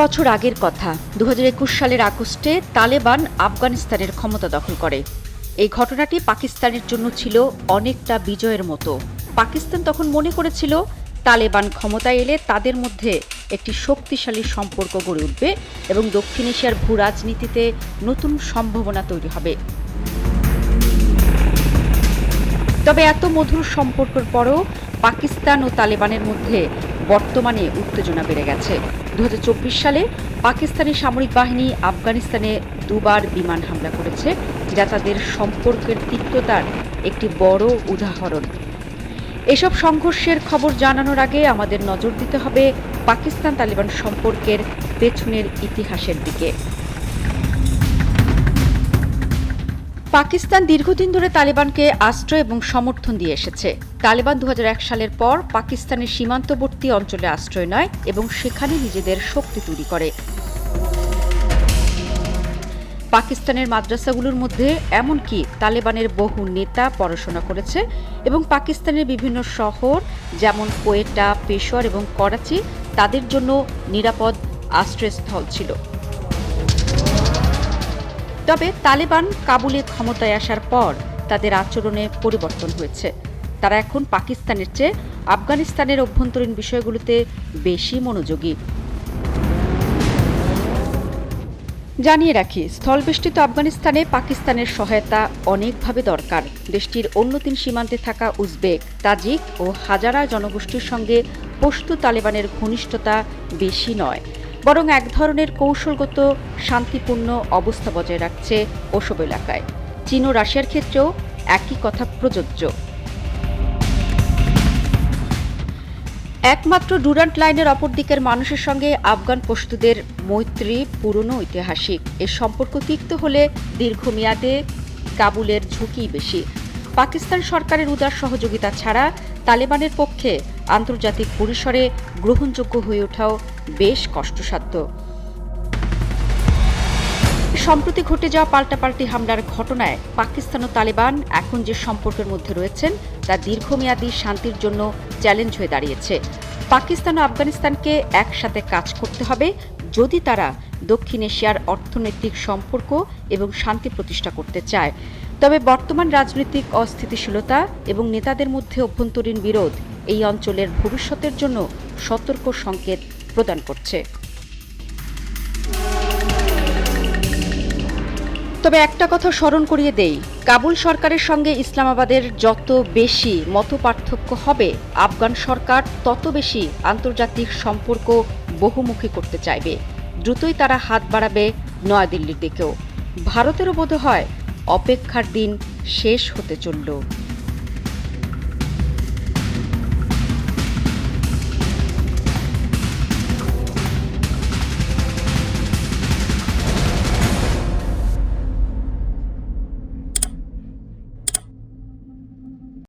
বছর আগের কথা। দু হাজার একুশ সালের আগস্টে তালেবান আফগানিস্তানের ক্ষমতা দখল করে। এই ঘটনাটি পাকিস্তানের জন্য ছিল অনেকটা বিজয়ের মতো। পাকিস্তান তখন মনে করেছিল, তালেবান ক্ষমতায় এলে তাদের মধ্যে একটি শক্তিশালী সম্পর্ক গড়ে উঠবে এবং দক্ষিণ এশিয়ার ভূ রাজনীতিতে নতুন সম্ভাবনা তৈরি হবে। তবে এত মধুর সম্পর্কের পরও পাকিস্তান ও তালেবানের মধ্যে বর্তমানে উত্তেজনা বেড়ে গেছে। দু হাজার চব্বিশ সালে পাকিস্তানি সামরিক বাহিনী আফগানিস্তানে দুবার বিমান হামলা করেছে যা তাদের সম্পর্কের তিক্ততার একটি বড় উদাহরণ। এসব সংঘর্ষের খবর জানানোর আগে আমাদের নজর দিতে হবে পাকিস্তান তালিবান সম্পর্কের পেছনের ইতিহাসের দিকে। পাকিস্তান দীর্ঘদিন ধরে তালেবানকে আশ্রয় এবং সমর্থন দিয়ে এসেছে। তালেবান দু হাজার এক সালের পর পাকিস্তানের সীমান্তবর্তী অঞ্চলে আশ্রয় নেয় এবং সেখানে নিজেদের শক্তি তৈরি করে। পাকিস্তানের মাদ্রাসাগুলোর মধ্যে এমনকি তালেবানের বহু নেতা পড়াশোনা করেছে এবং পাকিস্তানের বিভিন্ন শহর, যেমন কোয়েটা, পেশোয়ার এবং করাচি, তাদের জন্য নিরাপদ আশ্রয়স্থল ছিল। তবে তালেবান কাবুলে ক্ষমতায় আসার পর তাদের আচরণে পরিবর্তন হয়েছে। তারা এখন পাকিস্তানের চেয়ে আফগানিস্তানের অভ্যন্তরীণ বিষয়গুলোতে বেশি মনোযোগী। জানিয়ে রাখি, স্থলবেষ্টিত আফগানিস্তানে পাকিস্তানের সহায়তা অনেকভাবে দরকার। দেশটির অন্য তিন সীমান্তে থাকা উজবেক, তাজিক ও হাজারা জনগোষ্ঠীর সঙ্গে পশতু তালেবানের ঘনিষ্ঠতা বেশি নয়। বরং এক ধরনের কৌশলগত, শান্তিপূর্ণ অবস্থা বজায় রাখছে ওসব এলাকায়। চীন ও রাশিয়ার ক্ষেত্রেও একই কথা প্রযোজ্য। একমাত্র ডুরান্ট লাইনের অপর দিকের মানুষের সঙ্গে আফগান পশতুদের মৈত্রী, পুরনো ঐতিহাসিক। এ সম্পর্ক তিক্ত হলে দীর্ঘমেয়াদে কাবুলের ঝুঁকি বেশি। পাকিস্তান সরকারের উদার সহযোগিতা ছাড়া তালেবানের পক্ষে আন্তর্জাতিক পরিসরে গ্রহণযোগ্য হয়ে ওঠাও বেশ কষ্টসাধ্য। সম্প্রতি ঘটে যাওয়া পাল্টাপাল্টি হামলার ঘটনায় পাকিস্তান ও তালেবান এখন যে সম্পর্কের মধ্যে রয়েছেন, তা দীর্ঘমেয়াদী শান্তির জন্য চ্যালেঞ্জ হয়ে দাঁড়িয়েছে। পাকিস্তান ও আফগানিস্তানকে একসাথে কাজ করতে হবে যদি তারা দক্ষিণ এশিয়ার অর্থনৈতিক সম্পর্ক এবং শান্তি প্রতিষ্ঠা করতে চায়। তবে বর্তমান রাজনৈতিক অস্থিতিশীলতা এবং নেতাদের মধ্যে অভ্যন্তরীণ বিরোধ এই অঞ্চলের ভবিষ্যতের জন্য সতর্ক সংকেত প্রদান করছে। তবে একটা কথা স্মরণ করিয়ে দেই, কাবুল সরকারের সঙ্গে ইসলামাবাদের যত বেশি মত পার্থক্য হবে, আফগান সরকার তত বেশি আন্তর্জাতিক সম্পর্ক বহুমুখী করতে চাইবে। দ্রুতই তারা হাত বাড়াবে নয়াদিল্লির দিকেও। ভারতেরও বোধ হয় অপেক্ষার দিন শেষ হতে চলল।